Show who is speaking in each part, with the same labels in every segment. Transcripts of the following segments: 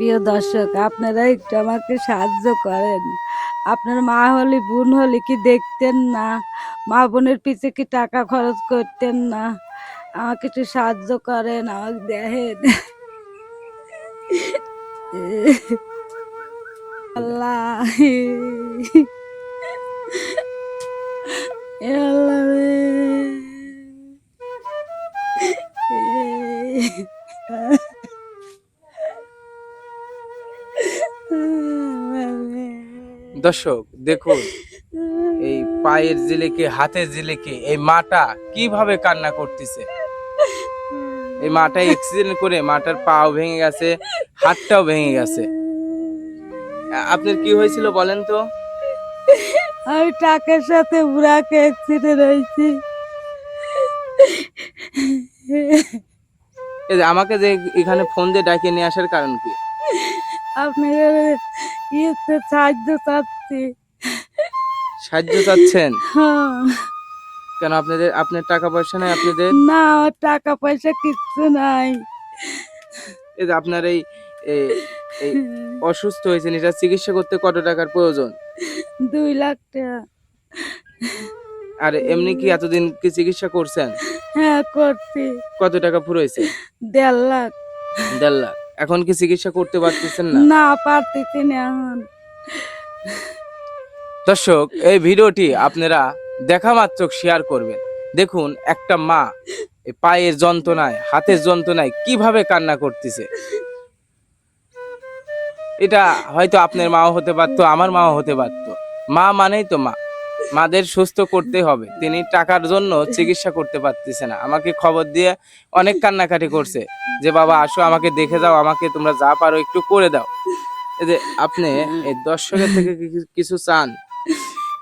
Speaker 1: প্রিয় দর্শক, আপনারা একটু আমাকে সাহায্য করেন। আপনার মা হলে, বোন হলে কি দেখতেন না? মা বোনের পিছে কি টাকা খরচ করতেন না? আমাকে একটু সাহায্য করেন, আমাকে দেখেন। আল্লাহ। আল্লাহ।
Speaker 2: দর্শক দেখুন এই পায়ের জিলেকে হাতের জিলেকে এই মাটা কীভাবে কান্না করতেছে? এই মাটা অ্যাক্সিডেন্ট করে মাটার পাও ভেঙে গেছে হাতটাও ভেঙে গেছে। আপনার কি হয়েছিল বলেন তো?
Speaker 1: আমি টাকার সাথে বুড়াকে অ্যাক্সিডেন্ট হয়েছি।
Speaker 2: এই যে আমাকে যে এখানে ফোন দিয়ে ডাকিয়ে নিয়ে আসার কারণ কি?
Speaker 1: আপনার ইয়েতে সাহায্য চাচ্ছি।
Speaker 2: সাহায্য চাচ্ছেন?
Speaker 1: হ্যাঁ।
Speaker 2: কেন আপনাদের আপনার টাকা পয়সা নাই আপনাদের?
Speaker 1: না টাকা পয়সা কিচ্ছু নাই।
Speaker 2: এই যে আপনার এই এই- অসুস্থ হয়েছেন এটা চিকিৎসা করতে কত টাকার প্রয়োজন?
Speaker 1: দুই লাখ টাকা।
Speaker 2: আর এমনি কি এতদিন কি চিকিৎসা করছেন?
Speaker 1: হ্যাঁ করছি।
Speaker 2: কত টাকা ফুরোইছে
Speaker 1: দেড় লাখ।
Speaker 2: দেড় লাখ। এখন কি চিকিৎসা করতে পারতেছেন না?
Speaker 1: না পারতেছি না এখন।
Speaker 2: দর্শক এই ভিডিওটি আপনারা দেখা মাত্র শেয়ার করবেন। দেখুন একটা মা পায়ের যন্ত্রণায় হাতের যন্ত্রণায় কীভাবে কান্না করতেছে। এটা হয়তো আপনার মাও হতে পারতো আমার মাও হতে পারতো। মা মানেই তো মা। মাদের সুস্থ করতে হবে। তিনি টাকার জন্য চিকিৎসা করতে পারতেছে না। আমাকে খবর দিয়ে অনেক কান্নাকাটি করছে যে বাবা আসো আমাকে দেখে দাও আমাকে তোমরা যা পারো একটু করে দাও। এই যে আপনি এই দর্শকের থেকে কিছু চান?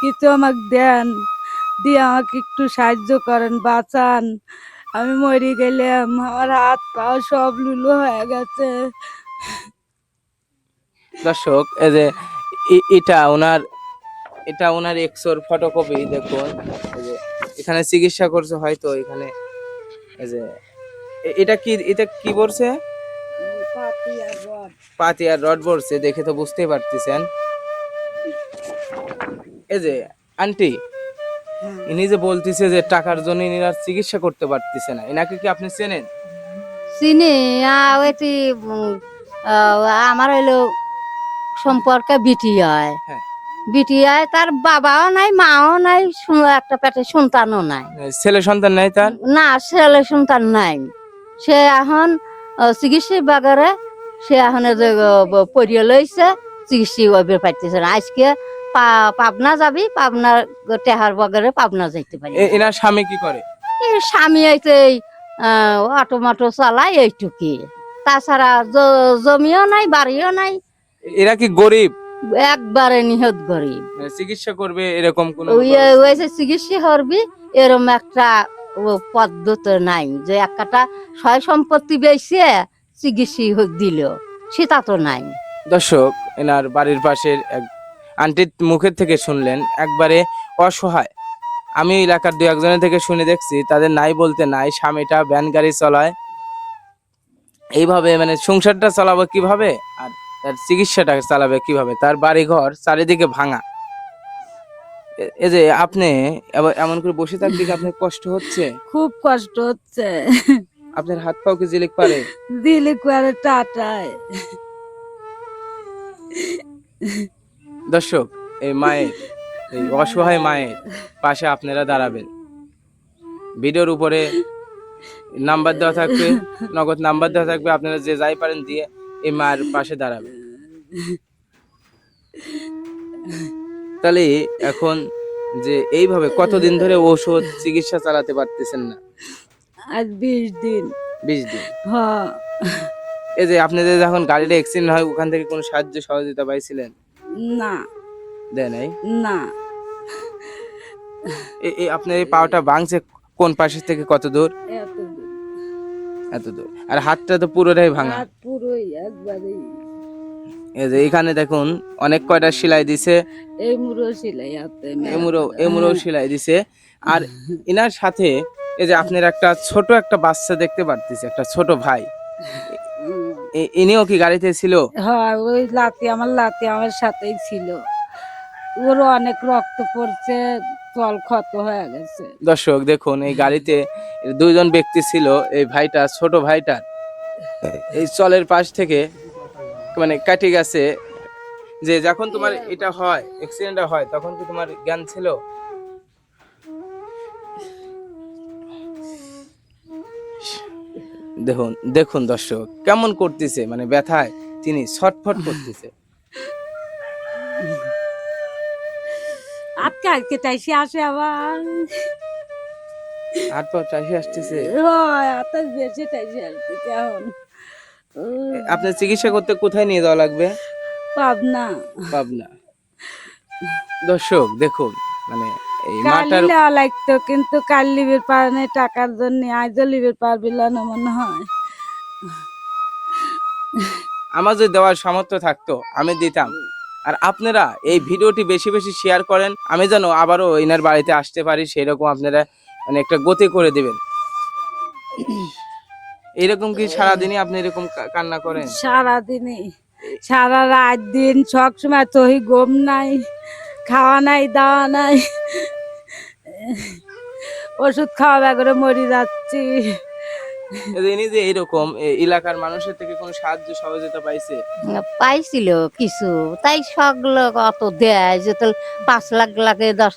Speaker 1: কিছু আমাকে দেন। দিয়ে আমাকে একটু সাহায্য করেন বাঁচান। আমি মরে গেলাম আমার হাত পা সব লুলো হয়ে গেছে।
Speaker 2: দর্শক এই যে এটা ওনার এটা ওনার এক্সোর ফটোকপি দেখুন এখানে চিকিৎসা করছে হয়তো এখানে এই যে এটা কি এটা কি বলছে
Speaker 1: পাতি আর রড।
Speaker 2: বলছে দেখে তো বুঝতেই পারতেছেন এই যে আন্টি। ইনি যে বলতেছে যে টাকার জন্য ইনি আর চিকিৎসা করতে পারতেছে না এনাকে কি আপনি চেনেন
Speaker 3: চিনি আমার হইল সম্পর্কে বিটি হয়
Speaker 2: হ্যাঁ।
Speaker 3: বিটি হয় তার বাবাও নাই মাও নাই একটা পেটে সন্তানও নাই।
Speaker 2: ছেলে সন্তান নাই তার?
Speaker 3: না ছেলে সন্তান নাই। সে এখন চিকিৎসা বাগারে সে এখন পড়িয়ে লইছে চিকিৎসা পাইতেছে না। আজকে পাবনা যাবি পাবনা টেহার বাগারে পাবনা যাইতে পারি।
Speaker 2: এনার স্বামী কি করে?
Speaker 3: এই স্বামী হইতে এই অটো মাটো চালায় এইটুকি। তাছাড়া জমিও নাই বাড়িও নাই।
Speaker 2: এরা কি গরিব?
Speaker 3: একবারে নিহত গরিব
Speaker 2: মানে চিকিৎসা করবে এরকম কোন
Speaker 3: ওই ওই চিকিৎসা করবি এরম একটা পদ্ধতি নাই যে একটা সয় সম্পত্তি বেশি চিকিৎসা দিল। সেটা তো নাই।
Speaker 2: দর্শক এনার বাড়ির পাশের এক আন্টির মুখের থেকে শুনলেন একবারে অসহায়। আমি এলাকার দু একজনের থেকে শুনে দেখছি তাদের নাই বলতে নাই স্বামীটা ভ্যান গাড়ি চলায়। এইভাবে মানে সংসারটা চালাবে কীভাবে? আর তার চিকিৎসাটা চালাবে কীভাবে? তার বাড়ি ঘর চারিদিকে ভাঙা। এ- এই যে আপনি এমন করে বসে থাকলে কি আপনার কষ্ট হচ্ছে?
Speaker 1: খুব কষ্ট হচ্ছে।
Speaker 2: আপনার হাত পাও কি জিলিক পারে
Speaker 1: দিলে করে টাটায়।
Speaker 2: দর্শক এই মায়ের এই অসহায় মায়ের পাশে আপনারা দাঁড়াবেন। ভিডিওর উপরে নাম্বার দেওয়া থাকবে নগদ নাম্বার দেওয়া থাকবে আপনারা যে যাই পারেন দিয়ে এই মায়ের পাশে দাঁড়াবে। তাহলে এখন যে এইভাবে কতদিন ধরে ওষুধ চিকিৎসা চালাতে পারতেছেন না?
Speaker 1: আজ বিশ দিন।
Speaker 2: বিশ দিন?
Speaker 1: হ্যাঁ
Speaker 2: এই যে আপনি আপনাদের যখন গাড়িটা অ্যাক্সিডেন্ট হয় ওখান থেকে কোনো সাহায্য সহযোগিতা পাইছিলেন?
Speaker 1: না।
Speaker 2: দেয় নাই?
Speaker 1: না।
Speaker 2: এ- এই আপনার এই পাওয়াটা ভাঙছে কোন পাশের থেকে কত দূর?
Speaker 1: এত দূর।
Speaker 2: এত দূর। আর হাতটা তো পুরোটাই ভাঙা। এই যে এখানে দেখুন অনেক কয়টা সেলাই দিছে।
Speaker 1: এই সেলাই হাতে
Speaker 2: সেলাই দিছে। আর এনার সাথে এই যে আপনার একটা ছোট একটা বাচ্চা দেখতে পারতেছে একটা ছোট ভাই। ইনিও কি গাড়িতে ছিল?
Speaker 1: হ্যাঁ ওই লাতি আমার লাতি আমার সাথেই ছিল। ওরও অনেক রক্ত পড়ছে জল ক্ষত হয়ে গেছে।
Speaker 2: দর্শক দেখুন এই গাড়িতে দুইজন ব্যক্তি ছিল এই ভাইটা ছোট ভাইটার। এই চলের পাশ থেকে মানে কাটি গেছে যে যখন তোমার এটা হয় অ্যাক্সিডেন্টটা হয়, তখন কি তোমার জ্ঞান ছিল? দেখুন দেখুন দর্শক, কেমন করতেছে মানে ব্যথায় তিনি ছটফট করতেছে।
Speaker 1: আজকে আজকে তাই সে আসে আবার।
Speaker 2: হাত পা চাষি আসতেছে।
Speaker 1: বেশি তাই আসতেছে এখন।
Speaker 2: আপনার চিকিৎসা করতে কোথায় নিয়ে যাওয়া লাগবে?
Speaker 1: পাবনা।
Speaker 2: পাবনা। দর্শক দেখুন মানে
Speaker 1: লাগতো কিন্তু কাল লিবের পারে টাকার জন্য আজও লিবের পারবি না মনে হয়।
Speaker 2: আমার যদি দেওয়ার সামর্থ্য থাকতো আমি দিতাম। আর আপনারা এই ভিডিওটি বেশি বেশি শেয়ার করেন আমি যেন আবারও এনার বাড়িতে আসতে পারি সেরকম আপনারা মানে একটা গতি করে দিবেন। এরকম কি সারাদিনই আপনি এরকম কা- কান্না করেন?
Speaker 1: সারাদিনই। সারা রাত দিন সব সময় তহি ঘুম নাই খাওয়া নাই দাওয়া নাই। ওষুধ খাওয়া করে মরি যাচ্ছি।
Speaker 2: ইনি যে এরকম এলাকার মানুষের থেকে কোনো সাহায্য সহযোগিতা পাইছে?
Speaker 3: পাইছিল কিছু তাই সবগুলো অত দেয় যে তো পাঁচ লাখ লাগে দশ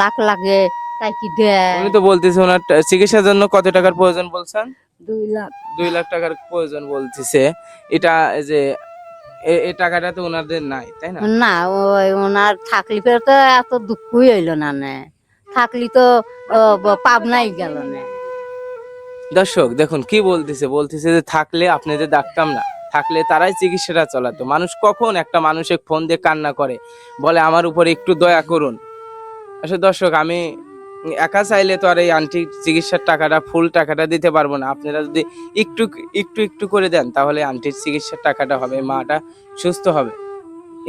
Speaker 3: লাখ লাগে। তাই কি দেয়?
Speaker 2: উনি তো বলতেছে ওনার চিকিৎসার জন্য কত টাকার প্রয়োজন বলছেন?
Speaker 1: দুই লাখ।
Speaker 2: দুই লাখ টাকার প্রয়োজন বলতেছে। এটা যে এই টাকাটা তো ওনাদের নাই তাই না?
Speaker 3: না ওই ওনার থাকলি পরে তো এত দুঃখই হইল না নে। থাকলি তো পাবনাই গেল না।
Speaker 2: দর্শক দেখুন কি বলতেছে? বলতেছে যে থাকলে আপনাদের ডাকতাম না থাকলে তারাই চিকিৎসাটা চালাতো। মানুষ কখন একটা মানুষের ফোন দিয়ে কান্না করে? বলে আমার উপর একটু দয়া করুন। আসলে দর্শক আমি একা চাইলে তো আর এই আন্টির চিকিৎসার টাকাটা, ফুল টাকাটা দিতে পারব না। আপনারা যদি একটু একটু একটু করে দেন, তাহলে আন্টির চিকিৎসার টাকাটা হবে, মাটা সুস্থ হবে।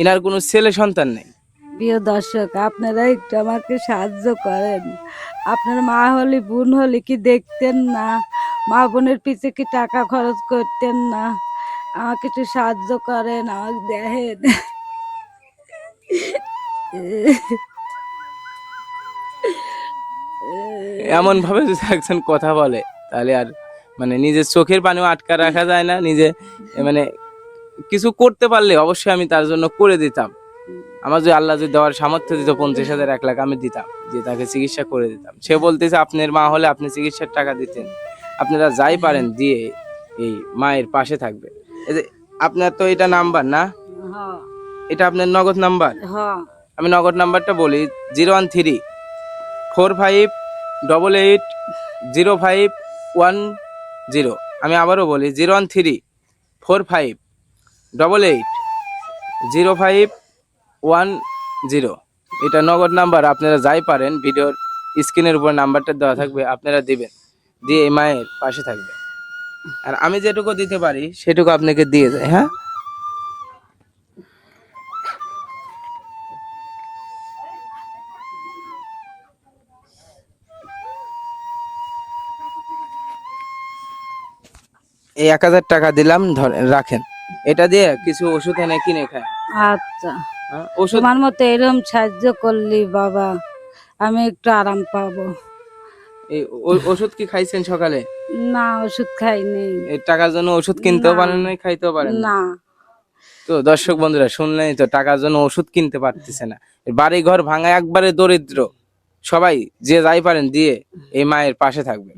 Speaker 2: এনার কোনো ছেলে সন্তান নেই।
Speaker 1: প্রিয় দর্শক, আপনারা একটু আমাকে সাহায্য করেন। আপনার মা হলে, বোন হলে কি দেখতেন না? মা বোনের পিছে কি টাকা খরচ করতেন না? আমাকে একটু সাহায্য করেন, আমাকে দেখেন।
Speaker 2: এমন ভাবে যদি একজন কথা বলে তাহলে আর মানে নিজের চোখের পানিও আটকা রাখা যায় না নিজে মানে কিছু করতে পারলে অবশ্যই আমি তার জন্য করে দিতাম। আমার যদি আল্লাহ যদি দেওয়ার সামর্থ্য দিত পঞ্চাশ হাজার এক লাখ আমি দিতাম যে তাকে চিকিৎসা করে দিতাম। সে বলতেছে আপনার মা হলে আপনি চিকিৎসার টাকা দিতেন। আপনারা যাই পারেন দিয়ে এই মায়ের পাশে থাকবে এই যে আপনার তো এটা নাম্বার না?
Speaker 1: হ্যাঁ।
Speaker 2: এটা আপনার নগদ নাম্বার?
Speaker 1: হ্যাঁ।
Speaker 2: আমি নগদ নাম্বারটা বলি zero one three four five double eight zero five one zero আমি আবারও বলি zero one three four five double eight zero five one zero এটা নগদ নাম্বার, আপনারা যাই পারেন, ভিডিওর স্ক্রিনের উপর নাম্বারটা দেওয়া থাকবে, আপনারা দিবেন, দিয়ে এই মায়ের পাশে থাকবে আর আমি যেটুকু দিতে পারি, সেটুকু আপনাকে দিয়ে যায় হ্যাঁ? এই এক হাজার টাকা দিলাম রাখেন। এটা দিয়ে কিছু ওষুধ এনে কিনে খায়।
Speaker 1: আচ্ছা।
Speaker 2: হ্যাঁ? ওষুধ
Speaker 1: তোমার মতো এরকম সাহায্য করলি বাবা আমি একটু আরাম পাবো।
Speaker 2: এই ওষুধ কি খাইছেন সকালে?
Speaker 1: না ওষুধ খাইনি।
Speaker 2: এই টাকার জন্য ওষুধ কিনতেও পারেন নাই খাইতেও পারেন না।
Speaker 1: না।
Speaker 2: তো দর্শক বন্ধুরা শুনলেন তো টাকার জন্য ওষুধ কিনতে পারতেছে না। বাড়ি ঘর ভাঙা একবারে দরিদ্র। সবাই যে যাই পারেন দিয়ে এই মায়ের পাশে থাকবেন।